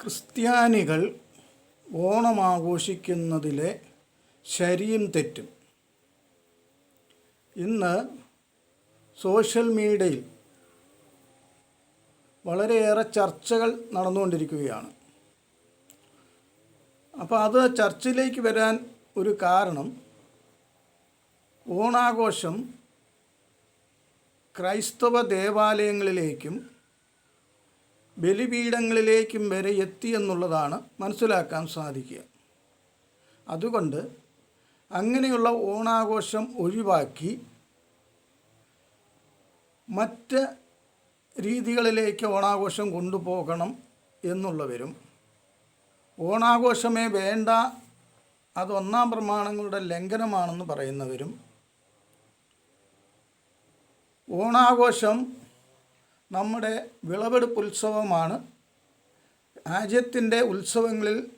ക്രിസ്ത്യാനികൾ ഓണം ആഘോഷിക്കുന്നതിലെ ശരിയും തെറ്റും. ഇന്ന് സോഷ്യൽ മീഡിയയിൽ വളരെയേറെ ചർച്ചകൾ നടന്നുകൊണ്ടിരിക്കുകയാണ്. അപ്പോൾ അത് ചർച്ചയിലേക്ക് വരാൻ ഒരു കാരണം ഓണാഘോഷം ക്രൈസ്തവ ദേവാലയങ്ങളിലേക്കും ബലിപീഠങ്ങളിലേക്കും വരെ എത്തി എന്നുള്ളതാണ് മനസ്സിലാക്കാൻ സാധിക്കുക. അതുകൊണ്ട് അങ്ങനെയുള്ള ഓണാഘോഷം ഒഴിവാക്കി മറ്റ് രീതികളിലേക്ക് ഓണാഘോഷം കൊണ്ടുപോകണം എന്നുള്ളവരും ഓണാഘോഷമേ വേണ്ട അത് ഒന്നാം പ്രമാണങ്ങളുടെ ലംഘനമാണെന്ന് പറയുന്നവരും ഓണാഘോഷം നമ്മുടെ വിളവെടുപ്പ് ഉത്സവമാണ്. രാജ്യത്തിന്റെ ഉത്സവങ്ങളിൽ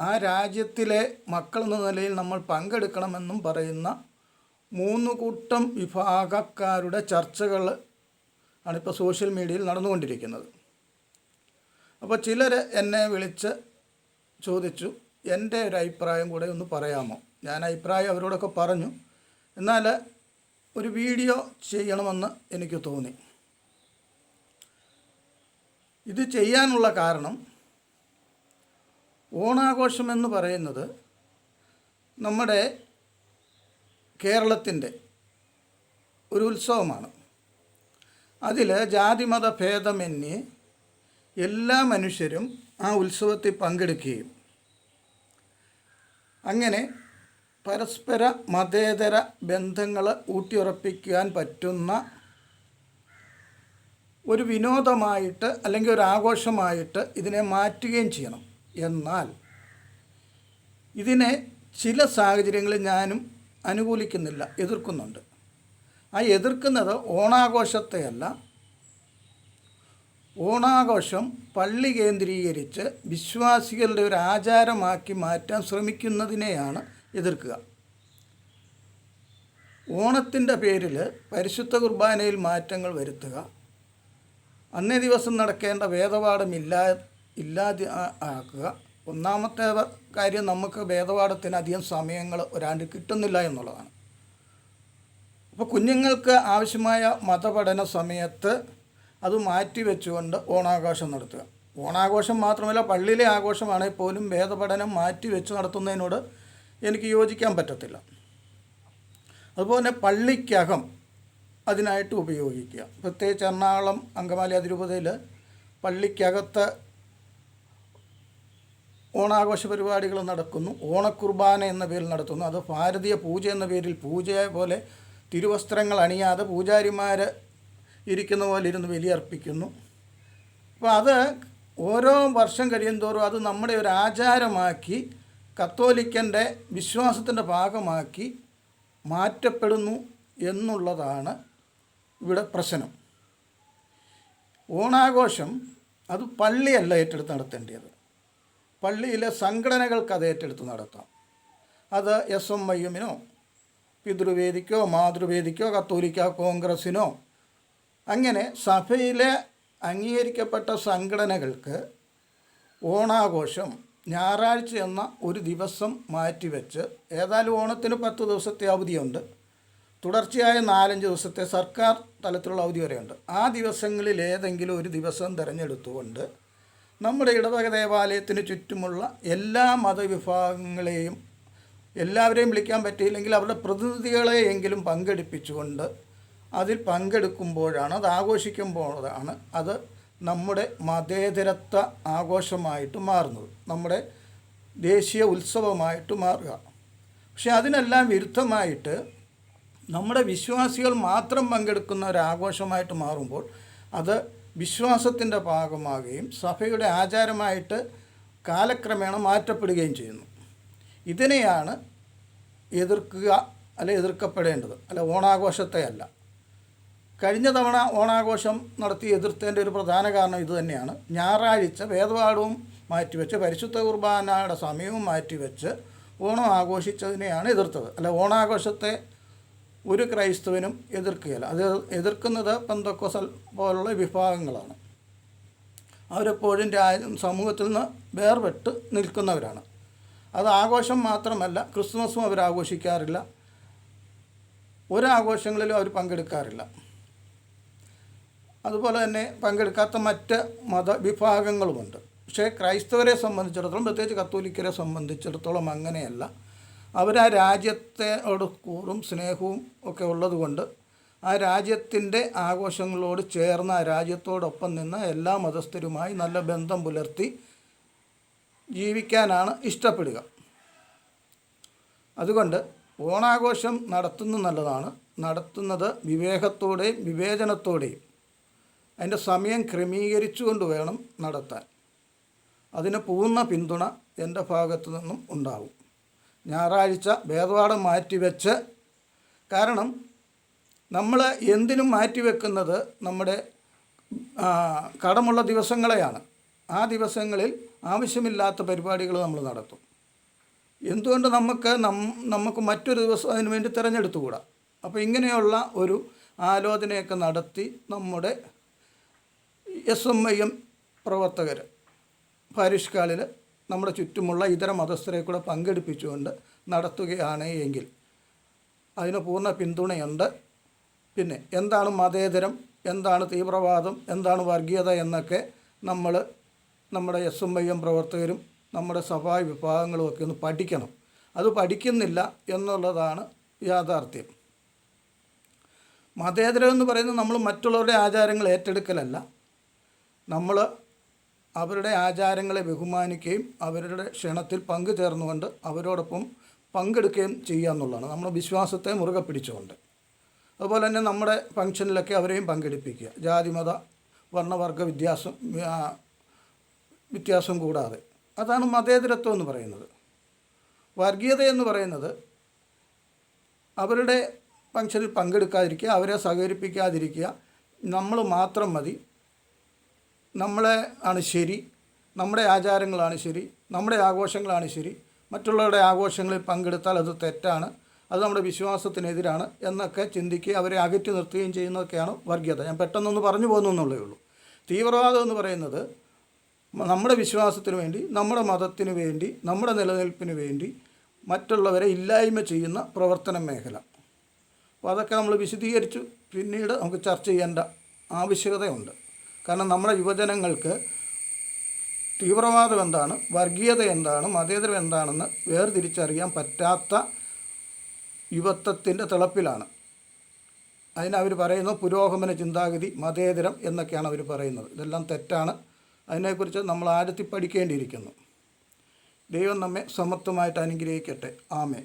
ആ രാജ്യത്തിലെ മക്കൾ എന്ന നിലയിൽ നമ്മൾ പങ്കെടുക്കണമെന്നും പറയുന്ന മൂന്ന് കൂട്ടം വിഭാഗക്കാരുടെ ചർച്ചകൾ ആണിപ്പോൾ സോഷ്യൽ മീഡിയയിൽ നടന്നുകൊണ്ടിരിക്കുന്നത്. അപ്പോൾ ചിലർ എന്നെ വിളിച്ച് ചോദിച്ചു എന്റെ ഒരു അഭിപ്രായം കൂടെ ഒന്ന് പറയാമോ? ഞാൻ അഭിപ്രായം അവരോടൊക്കെ പറഞ്ഞു. എന്നാൽ ഒരു വീഡിയോ ചെയ്യണമെന്ന് എനിക്ക് തോന്നി. ഇത് ചെയ്യാനുള്ള കാരണം ഓണാഘോഷം എന്ന് പറയുന്നത് നമ്മുടെ കേരളത്തിന്റെ ഒരു ഉത്സവമാണ്. അതിൽ ജാതിമത ഭേദമന്യേ എല്ലാ മനുഷ്യരും ആ ഉത്സവത്തിൽ പങ്കെടുക്കുകയും അങ്ങനെ പരസ്പര മതേതര ബന്ധങ്ങൾ ഊട്ടിയുറപ്പിക്കാൻ പറ്റുന്ന ഒരു വിനോദമായിട്ട് അല്ലെങ്കിൽ ഒരു ആഘോഷമായിട്ട് ഇതിനെ മാറ്റുകയും ചെയ്യണം. എന്നാൽ ഇതിനെ ചില സാഹചര്യങ്ങളിൽ ഞാനും അനുകൂലിക്കുന്നില്ല എതിർക്കുന്നുണ്ട്. ആ എതിർക്കുന്നത് ഓണാഘോഷത്തെയല്ല. ഓണാഘോഷം പള്ളി കേന്ദ്രീകരിച്ച് വിശ്വാസികളുടെ ഒരു ആചാരമാക്കി മാറ്റാൻ ശ്രമിക്കുന്നതിനെയാണ് എതിർക്കുക. ഓണത്തിന്റെ പേരിൽ പരിശുദ്ധ കുർബാനയിൽ മാറ്റങ്ങൾ വരുത്തുക. അന്നേ ദിവസം നടക്കേണ്ട വേദപാഠം ഇല്ലാ ഇല്ലാതെ ആക്കുക. ഒന്നാമത്തെ കാര്യം നമുക്ക് വേദപാഠത്തിന് അധികം സമയങ്ങൾ ഒരാണ്ട് കിട്ടുന്നില്ല എന്നുള്ളതാണ്. അപ്പോൾ കുഞ്ഞുങ്ങൾക്ക് ആവശ്യമായ മതപഠന സമയത്ത് അത് മാറ്റി വെച്ചുകൊണ്ട് ഓണാഘോഷം നടത്തുക. ഓണാഘോഷം മാത്രമല്ല പള്ളിയിലെ ആഘോഷമാണെങ്കിൽ പോലും വേദപഠനം മാറ്റി വെച്ച് നടത്തുന്നതിനോട് എനിക്ക് യോജിക്കാൻ പറ്റത്തില്ല. അതുപോലെ പള്ളിക്കകം അതിനായിട്ട് ഉപയോഗിക്കുക. പ്രത്യേകിച്ച് എറണാകുളം അങ്കമാലി അതിരൂപതയിൽ പള്ളിക്കകത്ത് ഓണാഘോഷ പരിപാടികൾ നടക്കുന്നു. ഓണക്കുർബാന എന്ന പേരിൽ നടത്തുന്നു. അത് ഭാരതീയ പൂജ എന്ന പേരിൽ പൂജയെ പോലെ തിരുവസ്ത്രങ്ങൾ അണിയാതെ പൂജാരിമാർ ഇരിക്കുന്ന പോലെ ഇരുന്ന് ബലിയർപ്പിക്കുന്നു. അപ്പോൾ അത് ഓരോ വർഷം കഴിയുന്തോറും അത് നമ്മുടെ ഒരു ആചാരമാക്കി കത്തോലിക്കന്റെ വിശ്വാസത്തിന്റെ ഭാഗമാക്കി മാറ്റപ്പെടുന്നു എന്നുള്ളതാണ് ഇവിടെ പ്രശ്നം. ഓണാഘോഷം അത് പള്ളിയല്ല ഏറ്റെടുത്ത് നടത്തേണ്ടത്. പള്ളിയിലെ സംഘടനകൾക്ക് അത് ഏറ്റെടുത്ത് നടത്താം. അത് എസ് എം ഐ എമ്മിനോ പിതൃവേദിക്കോ മാതൃവേദിക്കോ കത്തോലിക്ക കോൺഗ്രസ്സിനോ അങ്ങനെ സഭയിലെ അംഗീകരിക്കപ്പെട്ട സംഘടനകൾക്ക് ഓണാഘോഷം ഞായറാഴ്ച എന്ന ഒരു ദിവസം മാറ്റിവെച്ച് ഏതായാലും ഓണത്തിന് പത്ത് ദിവസത്തെ അവധിയുണ്ട്. തുടർച്ചയായ നാലഞ്ച് ദിവസത്തെ സർക്കാർ തലത്തിലുള്ള അവധി വരെയുണ്ട്. ആ ദിവസങ്ങളിൽ ഏതെങ്കിലും ഒരു ദിവസം തിരഞ്ഞെടുത്തുകൊണ്ട് നമ്മുടെ ഇടവക ദേവാലയത്തിന് ചുറ്റുമുള്ള എല്ലാ മതവിഭാഗങ്ങളെയും എല്ലാവരെയും വിളിക്കാൻ പറ്റിയില്ലെങ്കിൽ അവരുടെ പ്രതിനിധികളെയെങ്കിലും പങ്കെടുപ്പിച്ചുകൊണ്ട് അതിൽ പങ്കെടുക്കുമ്പോഴാണ് അത് ആഘോഷിക്കുമ്പോഴാണ് അത് നമ്മുടെ മതേതരത്വ ആഘോഷമായിട്ട് മാറുന്നത്. നമ്മുടെ ദേശീയ ഉത്സവമായിട്ട് മാറുക. പക്ഷെ അതിനെല്ലാം വിരുദ്ധമായിട്ട് നമ്മുടെ വിശ്വാസികൾ മാത്രം പങ്കെടുക്കുന്ന ഒരു ആഘോഷമായിട്ട് മാറുമ്പോൾ അത് വിശ്വാസത്തിന്റെ ഭാഗമാകുകയും സഭയുടെ ആചാരമായിട്ട് കാലക്രമേണ മാറ്റപ്പെടുകയും ചെയ്യുന്നു. ഇതിനെയാണ് എതിർക്കുക അല്ലെ എതിർക്കപ്പെടേണ്ടത്. അല്ല ഓണാഘോഷത്തെ അല്ല. കഴിഞ്ഞ തവണ ഓണാഘോഷം നടത്തി എതിർത്തതിന്റെ ഒരു പ്രധാന കാരണം ഇതുതന്നെയാണ് ഞായറാഴ്ച വേദപാഠവും മാറ്റിവെച്ച് പരിശുദ്ധ കുർബാനയുടെ സമയവും മാറ്റിവെച്ച് ഓണം ആഘോഷിച്ചതിനെയാണ് എതിർത്തത്. അല്ല ഓണാഘോഷത്തെ ഒരു ക്രൈസ്തവനും എതിർക്കുകയില്ല. അത് എതിർക്കുന്നത് പന്തക്കോസൽ പോലുള്ള വിഭാഗങ്ങളാണ്. അവരെപ്പോഴും രാജ സമൂഹത്തിൽ നിന്ന് വേർപെട്ട് നിൽക്കുന്നവരാണ്. അത് ആഘോഷം മാത്രമല്ല ക്രിസ്മസും അവർ ആഘോഷിക്കാറില്ല. ഒരാഘോഷങ്ങളിലും അവർ പങ്കെടുക്കാറില്ല. അതുപോലെ തന്നെ പങ്കെടുക്കാത്ത മറ്റ് മതവിഭാഗങ്ങളുമുണ്ട് പക്ഷേ ക്രൈസ്തവരെ സംബന്ധിച്ചിടത്തോളം പ്രത്യേകിച്ച് കത്തോലിക്കരെ സംബന്ധിച്ചിടത്തോളം അങ്ങനെയല്ല. അവർ ആ രാജ്യത്തോട് കൂറും സ്നേഹവും ഒക്കെ ഉള്ളതുകൊണ്ട് ആ രാജ്യത്തിന്റെ ആഘോഷങ്ങളോട് ചേർന്ന് രാജ്യത്തോടൊപ്പം നിന്ന് എല്ലാ മതസ്ഥരുമായി നല്ല ബന്ധം പുലർത്തി ജീവിക്കാനാണ് ഇഷ്ടപ്പെടുക. അതുകൊണ്ട് ഓണാഘോഷം നടത്തുന്ന നല്ലതാണ്. നടത്തുന്നത് വിവേകത്തോടെയും വിവേചനത്തോടെയും. അതിന്റെ സമയം ക്രമീകരിച്ചുകൊണ്ട് വേണം നടത്താൻ. അതിന് പൂർണ പിന്തുണ എന്റെ ഭാഗത്തു നിന്നും ഉണ്ടാവും. ഞായറാഴ്ച ഭേദപാഠം മാറ്റിവെച്ച് കാരണം നമ്മൾ എന്തിനും മാറ്റിവെക്കുന്നത് നമ്മുടെ കടമുള്ള ദിവസങ്ങളെയാണ്. ആ ദിവസങ്ങളിൽ ആവശ്യമില്ലാത്ത പരിപാടികൾ നമ്മൾ നടത്തും. എന്തുകൊണ്ട് നമുക്ക് നമുക്ക് മറ്റൊരു ദിവസം അതിന് വേണ്ടി തിരഞ്ഞെടുത്തുകൂടാ? അപ്പോൾ ഇങ്ങനെയുള്ള ഒരു ആലോചനയൊക്കെ നടത്തി നമ്മുടെ എസ് എം ഐ എം പ്രവർത്തകർ പാരിഷ്കാളിൽ നമ്മുടെ ചുറ്റുമുള്ള ഇതര മതസ്ഥരെ കൂടെ പങ്കെടുപ്പിച്ചുകൊണ്ട് നടത്തുകയാണ് എങ്കിൽ അതിന് പൂർണ പിന്തുണയുണ്ട്. പിന്നെ എന്താണ് മതേതരം? എന്താണ് തീവ്രവാദം? എന്താണ് വർഗീയത എന്നൊക്കെ നമ്മൾ നമ്മുടെ എസ് എം ഐ എം പ്രവർത്തകരും നമ്മുടെ സഭാ വിഭാഗങ്ങളും ഒക്കെ ഒന്ന് പഠിക്കണം. അത് പഠിക്കുന്നില്ല എന്നുള്ളതാണ് യാഥാർത്ഥ്യം. മതേതരം എന്ന് പറയുന്നത് നമ്മൾ മറ്റുള്ളവരുടെ ആചാരങ്ങൾ ഏറ്റെടുക്കലല്ല. നമ്മൾ അവരുടെ ആചാരങ്ങളെ ബഹുമാനിക്കുകയും അവരുടെ ക്ഷണത്തിൽ പങ്കു ചേർന്നുകൊണ്ട് അവരോടൊപ്പം പങ്കെടുക്കുകയും ചെയ്യുക എന്നുള്ളതാണ്. നമ്മുടെ വിശ്വാസത്തെ മുറുകെ പിടിച്ചുകൊണ്ട്. അതുപോലെ തന്നെ നമ്മുടെ ഫംഗ്ഷനിലൊക്കെ അവരെയും പങ്കെടുപ്പിക്കുക. ജാതിമത വർണവർഗ വ്യത്യാസം വ്യത്യാസം കൂടാതെ. അതാണ് മതേതരത്വം എന്ന് പറയുന്നത്. വർഗീയത എന്ന് പറയുന്നത് അവരുടെ ഫംഗ്ഷനിൽ പങ്കെടുക്കാതിരിക്കുക അവരെ സഹകരിപ്പിക്കാതിരിക്കുക നമ്മൾ മാത്രം മതി നമ്മളെ ആണ് ശരി നമ്മുടെ ആചാരങ്ങളാണ് ശരി നമ്മുടെ ആഘോഷങ്ങളാണ് ശരി മറ്റുള്ളവരുടെ ആഘോഷങ്ങളിൽ പങ്കെടുത്താൽ അത് തെറ്റാണ് അത് നമ്മുടെ വിശ്വാസത്തിനെതിരാണ് എന്നൊക്കെ ചിന്തിക്കുകയും അവരെ അകറ്റി നിർത്തുകയും ചെയ്യുന്നതൊക്കെയാണ് വർഗീയത ഞാൻ പെട്ടെന്നൊന്ന് പറഞ്ഞു പോകുന്നു എന്നുള്ളേ ഉള്ളൂ. തീവ്രവാദം എന്ന് പറയുന്നത് നമ്മുടെ വിശ്വാസത്തിന് വേണ്ടി നമ്മുടെ മതത്തിന് വേണ്ടി നമ്മുടെ നിലനിൽപ്പിന് വേണ്ടി മറ്റുള്ളവരെ ഇല്ലായ്മ ചെയ്യുന്ന പ്രവർത്തന മേഖല. അപ്പോൾ അതൊക്കെ നമ്മൾ വിശദീകരിച്ചു. പിന്നീട് നമുക്ക് ചർച്ച ചെയ്യേണ്ട ആവശ്യകതയുണ്ട്. കാരണം നമ്മുടെ യുവജനങ്ങൾക്ക് തീവ്രവാദം എന്താണ് വർഗീയത എന്താണ് മതേതരം എന്താണെന്ന് വേർതിരിച്ചറിയാൻ പറ്റാത്ത യുവത്വത്തിന്റെ തിളപ്പിലാണ്. അതിനവർ പറയുന്നു പുരോഗമന ചിന്താഗതി മതേതരം എന്നൊക്കെയാണ് അവർ പറയുന്നത്. ഇതെല്ലാം തെറ്റാണ്. അതിനെക്കുറിച്ച് നമ്മൾ ആഴത്തി പഠിക്കേണ്ടിയിരിക്കുന്നു. ദൈവം നമ്മെ സമത്വമായിട്ട് അനുഗ്രഹിക്കട്ടെ. ആമേ